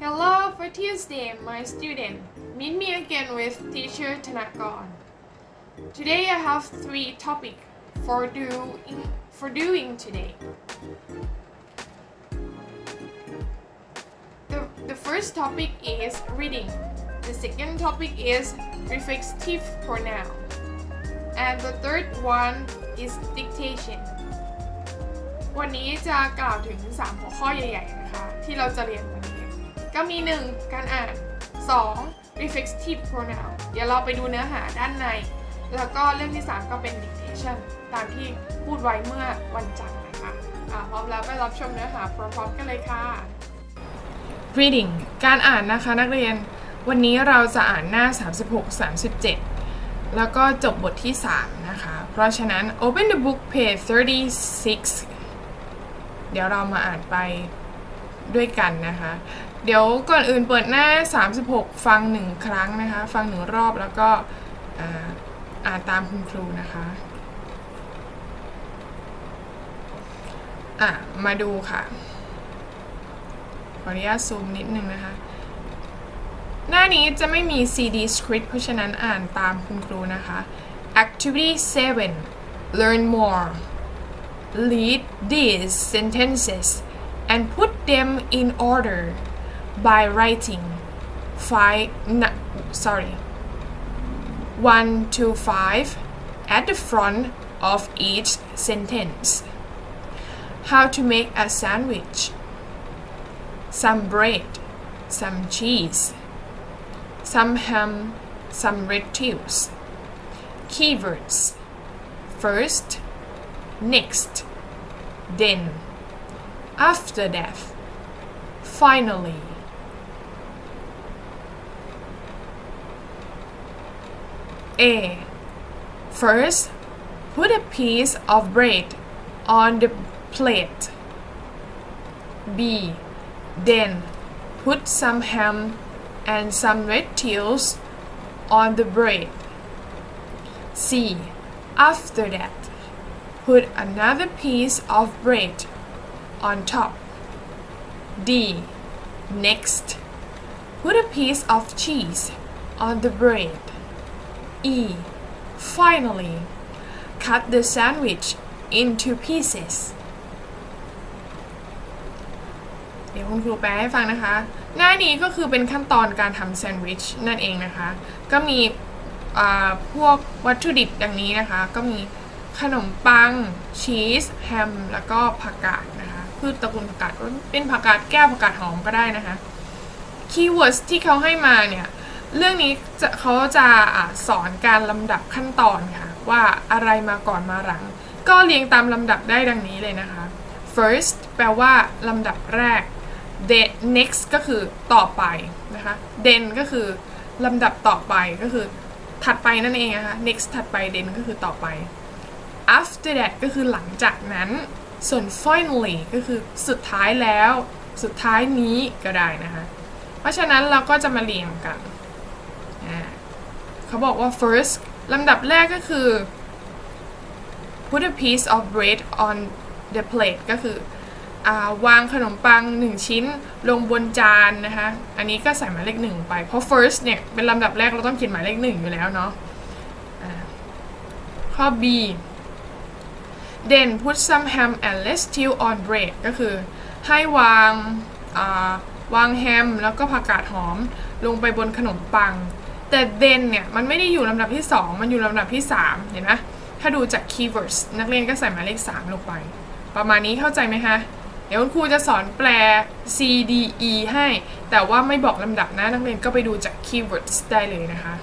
Hello for Tuesday, my student. Meet me again with teacher Tanakon. Today I have three topics for doing for doing today. The, the first topic is reading. The second topic is reflexive pronoun. And the third one is dictation. วันนี้จะกล่าวถึง 3 หัวข้อใหญ่ ๆ นะคะ ที่เราจะเรียนวันนี้ ก็มี 1. การอ่าน 2. reflexive pronoun เดี๋ยวเราไปดูเนื้อหาด้านใน แล้วก็เรื่องที่ 3 ก็เป็น dictation ตามที่พูดไว้เมื่อวันจันทร์นะคะอ่าพร้อมแล้วไปรับชมเนื้อหาพร้อมๆกันเลยค่ะ reading การอ่านนะคะนักเรียน วันนี้เราจะอ่านหน้า 36-37 แล้วก็จบบทที่ 3 นะคะ เพราะฉะนั้น open the book page 36 เดี๋ยวเรามาอ่านไปด้วยกันนะคะ เดี๋ยวก่อนอื่นเปิดหน้า 36 ฟังหนึ่งครั้งนะคะ ฟังหนึ่งรอบแล้วก็อ่าอ่านตามคุณครูนะคะอะ มาดูค่ะ ขออนุญาตซูมนิดนึงนะคะ หน้านี้จะไม่มี CD script เพราะฉะนั้นอ่านตามคุณครูนะคะ Activity 7 Learn more Read these sentences and put them in order by writing five sorry one to five at the front of each sentence. How to make a sandwich. Some bread, some cheese, some ham, some lettuce. Keywords. First, next, then, after that, finally. A. First, put a piece of bread on the plate. B. Then, put some ham and some lettuce on the bread. C. After that, put another piece of bread on top. D. Next, put a piece of cheese on the bread. E. Finally, cut the sandwich into pieces. เดี๋ยวคุณครูแปลให้ฟังนะคะ หน้านี้ก็คือเป็นขั้นตอนการทำแซนด์วิชนั่นเองนะคะ ก็มีพวกวัตถุดิบดังนี้นะคะ ก็มีขนมปัง ชีส แฮม แล้วก็ผักกาดนะคะพืชตระกูลผักกาดก็เป็นผักกาดแก้วผักกาดหอมก็ได้นะคะ คีย์เวิร์ดที่เขาให้มาเนี่ย เรื่องนี้จะเขาจะอะสอนการลำดับขั้นตอนค่ะ ว่าอะไรมาก่อนมาหลัง ก็เรียงตามลำดับได้ดังนี้เลยนะคะ first แปลว่าลำดับแรก the next ก็คือต่อไปนะคะ then ก็คือลำดับต่อไปก็คือถัดไปนั่นเองนะคะ next ถัดไป then ก็คือต่อไป after that ก็คือหลังจากนั้น ส่วน finally ก็คือสุดท้ายแล้ว สุดท้ายนี้ก็ได้นะคะ เพราะฉะนั้นเราก็จะมาเรียงกัน เขาบอกว่า first ลำดับแรกก็คือ put a piece of bread on the plate ก็คืออวางขนมปัง1ชิ้นลงบนจานนะคะ อันนี้ก็ใส่หมายเลขหนึ่งไป เพราะ first เนี่ย เป็นลำดับแรกเราต้องเขียนหมายเลขหนึ่งอยู่แล้วเนาะข้อ B then put some ham and lettuce on bread ก็คือให้วางวางแฮมแล้วก็ผักกาดหอมลงไปบนขนมปัง แต่ then เนี่ยมันไม่ได้อยู่ลำดับที่ 2 มันอยู่ลำดับที่ 3 เห็นไหมถ้าดูจาก keywords นักเรียนก็ใส่หมายเลข 3 ลงไป ประมาณนี้เข้าใจไหมคะ เดี๋ยวคุณครูจะสอนแปล C D E ให้ แต่ว่าไม่บอกลำดับนะ นักเรียนก็ไปดูจาก keywords ได้เลยนะคะ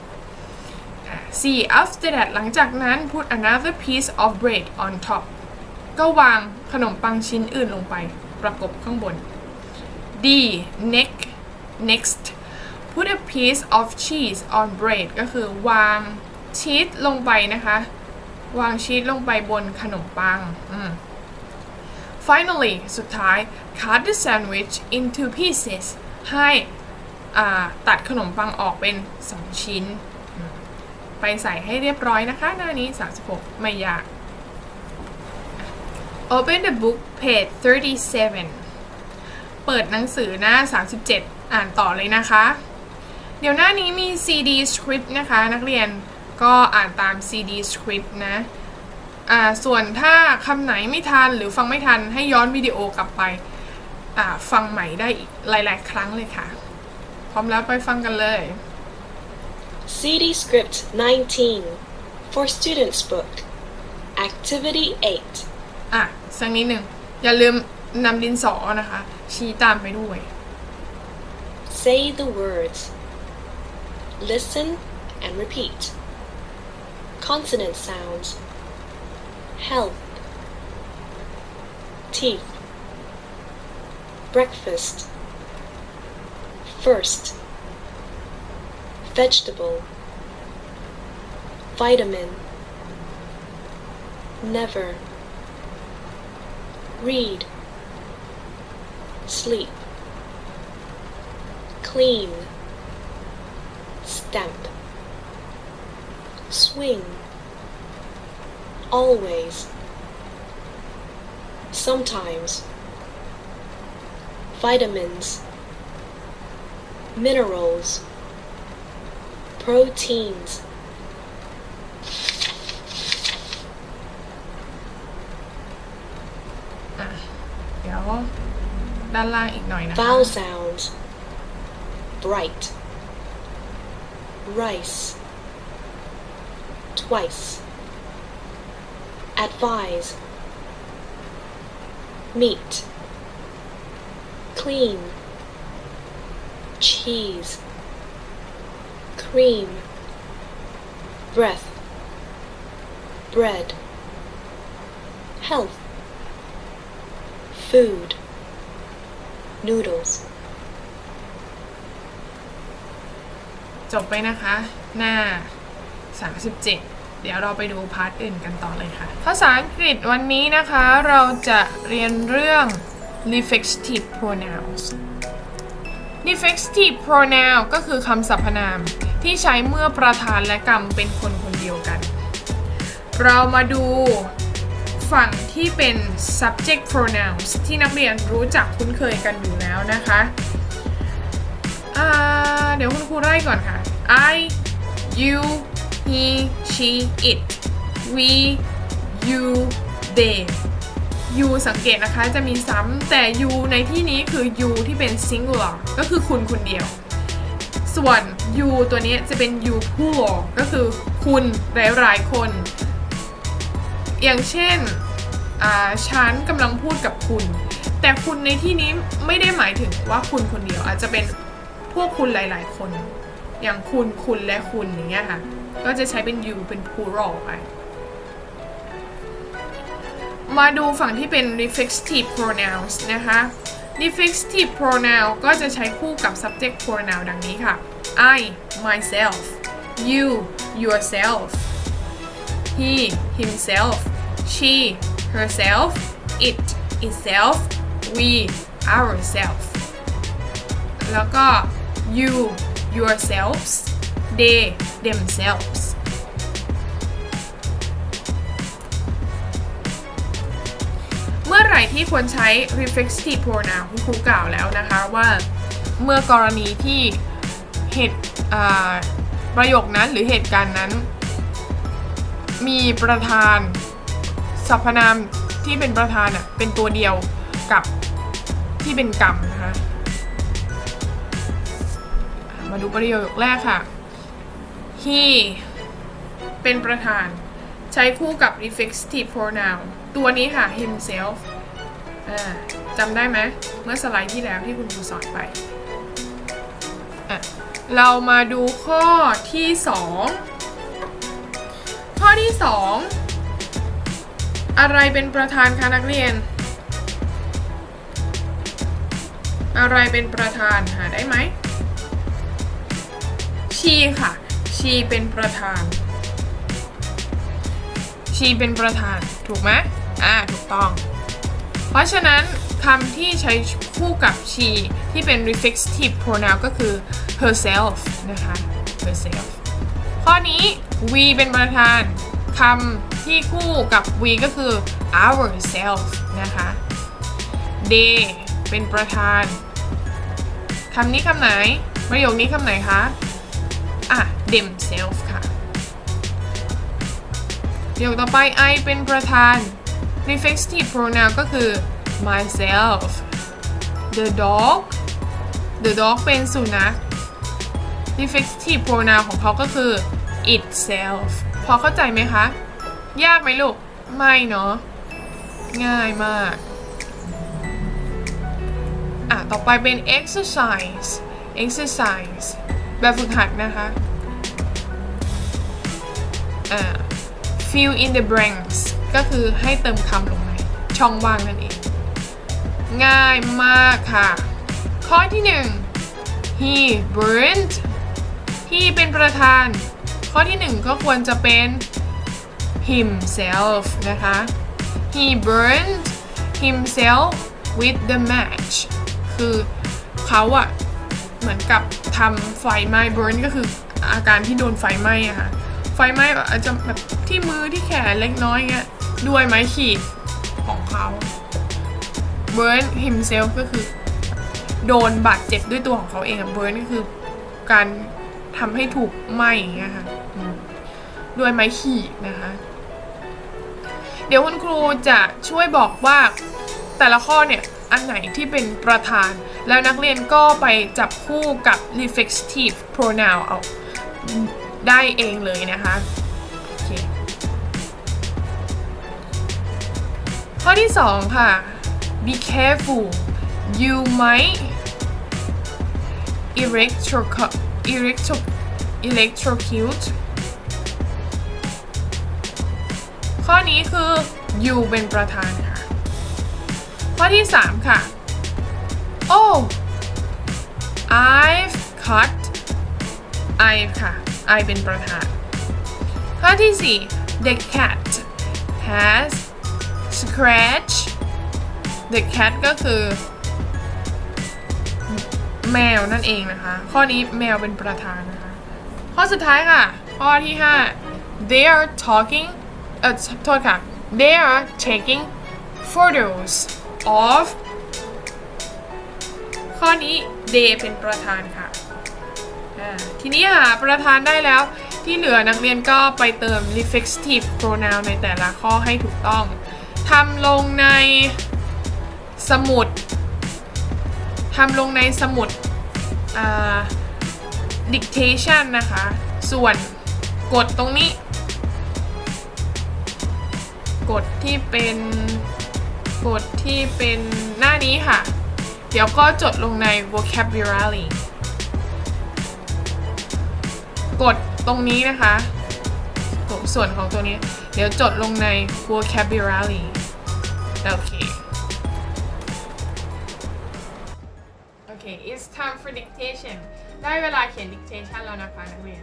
C after that หลังจากนั้น put another piece of bread on top ก็วางขนมปังชิ้นอื่นลงไป ประกบข้างบน D next next put a piece of cheese on bread ก็คือวางชีสลงไปนะคะ วางชีสลงไปบนขนมปังอืม finally สุดท้าย cut the sandwich into pieces ให้ตัดขนมปังออกเป็น 2 ชิ้น ไปใส่ให้เรียบร้อยนะคะ หน้านี้ 36 ไม่ยาก Open the book page 37 เปิดหนังสือหน้า 37 อ่านต่อเลยนะคะ เดี๋ยวหน้านี้มี CD script นะคะ นักเรียนก็อ่านตาม CD script นะอ่าส่วนถ้าคำไหนไม่ทันหรือฟังไม่ทันให้ย้อนวิดีโอกลับไปอ่าฟังใหม่ได้อีกหลาย ๆ ครั้งเลยค่ะ พร้อมแล้วไปฟังกันเลย CD Script 19 for Students Book Activity 8อะสักนิดหนึ่งอย่าลืมนำดินสอนะคะ ชี้ตามไปด้วย Say the words. Listen and repeat. Consonant sounds. Health. Teeth. Breakfast. First. Vegetable. Vitamin. Never. Read. Sleep clean, stamp, swing, always, sometimes, vitamins, minerals, proteins. Vowel sounds. Bright rice, twice, advise, meat, clean, cheese, cream, breath, bread, health, food, noodles. จบไปนะคะ หน้า 37 เดี๋ยวเราไปดูพาร์ทอื่นกันต่อเลยค่ะ ภาษาอังกฤษวันนี้นะคะเราจะเรียนเรื่อง reflexive pronouns reflexive pronoun ก็คือคำสรรพนามที่ใช้เมื่อประธานและกรรมเป็นคนคนเดียวกัน เรามาดูฝั่งที่เป็น subject pronouns ที่นักเรียนรู้จักคุ้นเคยกันอยู่แล้วนะคะ อ่าเดี๋ยวคุณครูไล่ก่อนค่ะ I you he she it we you they you สังเกตนะคะจะมีซ้ำแต่ you ในที่นี้คือ you ที่เป็น singular ก็คือคุณคนเดียว ส่วน you ตัวนี้จะเป็น you plural ก็คือคุณหลายๆคน อย่างเช่นฉันกำลังพูดกับคุณ แต่คุณในที่นี้ไม่ได้หมายถึงว่าคุณคนเดียวอาจจะเป็น พวกคุณหลายๆ คน อย่างคุณคุณและคุณอย่างเงี้ยค่ะ ก็จะใช้เป็น you เป็น plural ไป มาดูฝั่งที่เป็น reflexive pronouns นะคะ reflexive pronoun ก็จะใช้คู่กับ subject pronoun ดังนี้ค่ะ I myself you yourself he himself she herself it itself we ourselves แล้วก็ you yourselves they themselves เมื่อไหร่ที่ควรใช้ reflexive pronoun คุณครูกล่าวแล้วนะคะว่าเมื่อกรณีที่เหตุประโยคนั้นหรือเหตุการณ์นั้น มีประธานสรรพนามที่เป็นประธานเป็นตัวเดียวกับที่เป็นกรรมนะคะ มาดูประโยคแรกค่ะ he เป็นประธาน ใช้คู่กับ reflexive pronoun ตัวนี้ค่ะ himself จำได้ไหมเมื่อสไลด์ที่แล้วที่คุณครูสอนไป เรามาดูข้อที่ 2 ข้อที่ 2 อะไรเป็นประธานคะนักเรียน อะไรเป็นประธานหาได้ไหม ชีค่ะ ชีเป็นประธาน ชีเป็นประธานถูกไหมอ่าถูกต้อง เพราะฉะนั้นคำที่ใช้คู่กับชีที่เป็น reflexive pronoun ก็คือ herself นะคะ herself ข้อนี้ we เป็นประธานคำที่คู่กับ we ก็คือ ourself นะคะ they เป็นประธานคำนี้คำไหน ประโยคนี้คำไหนคะ อะ themselves ค่ะประโยคต่อไป I เป็นประธาน reflexive pronoun ก็คือ myself the dog the dog เป็นสุนัข reflexive pronoun ของเขาก็คือ itself พอเข้าใจไหมคะ ยากไหมลูก ไม่เนาะ ง่ายมาก อะ ต่อไปเป็น exercise exercise แบบฝึกหัดนะคะอ่า fill in the blanks ก็คือให้เติมคำลงในช่องว่างนั่นเอง ง่ายมากค่ะ ข้อที่หนึ่ง he burned he เป็นประธาน ข้อที่หนึ่งก็ควรจะเป็น himself นะคะ he burned himself with the match คือเขาอะ เหมือนกับทำไฟไหม้ burn ก็คืออาการที่โดนไฟไหม้อะค่ะ ไฟไหม้แบบอาจจะแบบที่มือที่แขนเล็กน้อยเงี้ยด้วยไม้ขีดของเขา burn himself ก็คือ โดนบาดเจ็บด้วยตัวของเขาเองอะ burn ก็คือการทำให้ถูกไหม้อย่างเงี้ยค่ะด้วยไม้ขีดนะคะ เดี๋ยวคุณครูจะช่วยบอกว่าแต่ละข้อเนี่ย อันไหนที่เป็นประธาน แล้วนักเรียนก็ไปจับคู่กับ reflexive pronoun เอาได้เองเลยนะคะข้อที่ 2 ค่ะ be careful you might electro electro electrocute ข้อนี้คือ you เป็นประธานค่ะ ข้อที่ 3 ค่ะ oh I've cut I ค่ะ I เป็นประธาน ข้อที่ 4 the cat has scratch the cat ก็คือ แมวนั่นเองนะคะ ข้อนี้แมวเป็นประธานนะคะ ข้อสุดท้ายค่ะ ข้อที่ 5 they are talking เออโทษค่ะ they are taking photos of ข้อนี้ they เป็นประธานค่ะ ทีนี้หาประธานได้แล้วที่เหลือนักเรียนก็ไปเติม reflexive pronoun ในแต่ละข้อให้ถูกต้องทำลงในสมุดทำลงในสมุด dictation นะคะ ส่วนกดตรงนี้ กดที่เป็น กดที่เป็นหน้านี้ค่ะ เดี๋ยวก็จดลงใน vocabulary กดตรงนี้นะคะตรงส่วนของตัวนี้ เดี๋ยวจดลงใน vocabulary โอเค โอเค it's time for dictation ได้เวลาเขียน dictation แล้วนะคะนักเรียน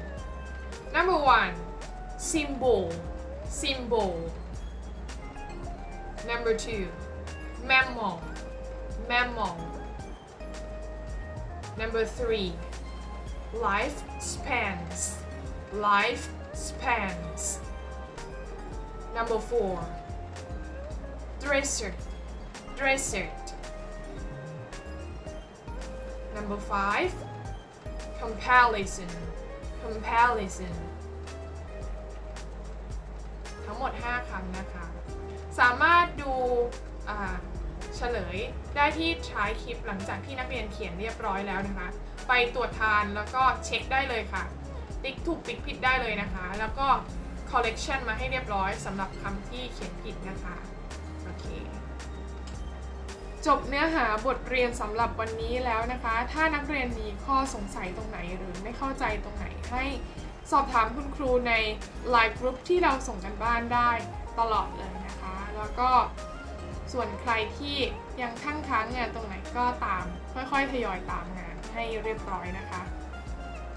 number one symbol symbol number two mammal mammal number three life spans life spans number four dresser dresser number five comparison comparison ทั้งหมด 5ค เฉลยได้ที่ท้ายคลิปหลังจากที่นักเรียนเขียนเรียบร้อยแล้วนะคะ ไปตรวจทานแล้วก็เช็คได้เลยค่ะ ติ๊กถูกติ๊กผิดได้เลยนะคะ แล้วก็ collection มาให้เรียบร้อยสำหรับคำที่เขียนผิดนะคะโอเคจบเนื้อหาบทเรียนสำหรับวันนี้แล้วนะคะ ถ้านักเรียนมีข้อสงสัยตรงไหนหรือไม่เข้าใจตรงไหนให้สอบถามคุณครูใน Line Group ที่เราส่งกันบ้านได้ตลอดเลยนะคะ แล้วก็ ส่วนใครที่ยังค้างค้างงานตรงไหนก็ตาม ค่อยๆทยอยตามงานให้เรียบร้อยนะคะ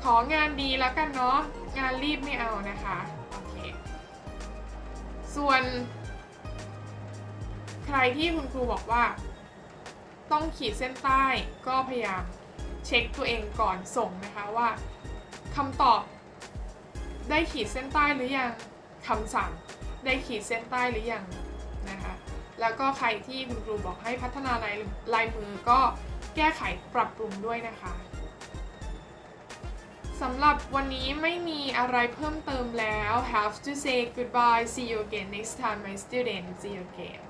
ของานดีแล้วกันเนาะงานรีบไม่เอานะคะโอเคส่วน ใครที่คุณครูบอกว่า ต้องขีดเส้นใต้ก็พยายามเช็คตัวเองก่อนส่งนะคะว่าคำตอบ ได้ขีดเส้นใต้หรือยังคำสั่งได้ขีดเส้นใต้หรือยังนะคะ แล้วก็ใครที่คุณครูบอกให้พัฒนาลายลายมือก็แก้ไขปรับปรุงด้วยนะคะสำหรับวันนี้ไม่มีอะไรเพิ่มเติมแล้ว have to say goodbye see you again next time my student see you again